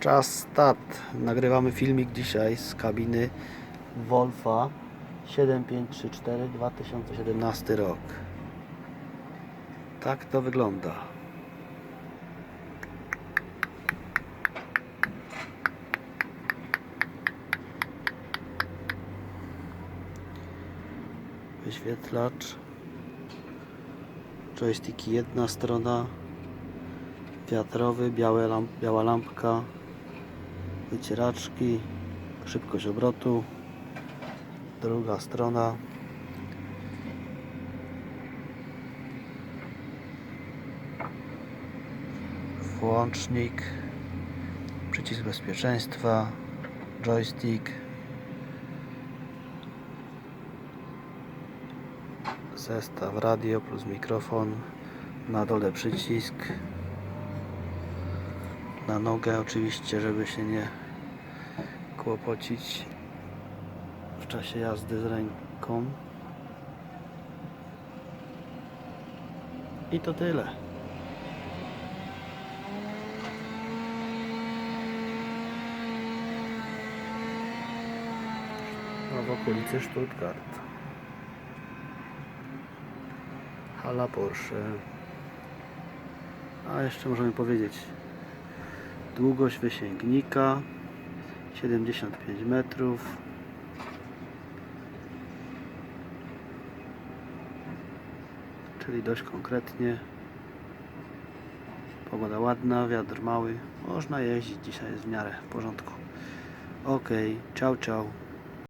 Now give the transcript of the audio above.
Czas start. Nagrywamy filmik dzisiaj z kabiny Wolfa 7534 2017 rok. Tak to wygląda. Wyświetlacz. Joysticki jedna strona. Wiatrowy, białe lamp, biała lampka. Wycieraczki. Szybkość obrotu. Druga strona. Włącznik. Przycisk bezpieczeństwa. Joystick. Zestaw radio plus mikrofon. Na dole przycisk. Na nogę oczywiście, żeby się nie kłopocić w czasie jazdy z ręką. I to tyle. A w okolicy Stuttgart. Hala Porsche. A jeszcze możemy powiedzieć długość wysięgnika 75 metrów. Czyli dość konkretnie. Pogoda ładna, wiatr mały. Można jeździć, dzisiaj jest w miarę w porządku. Ok, ciao ciao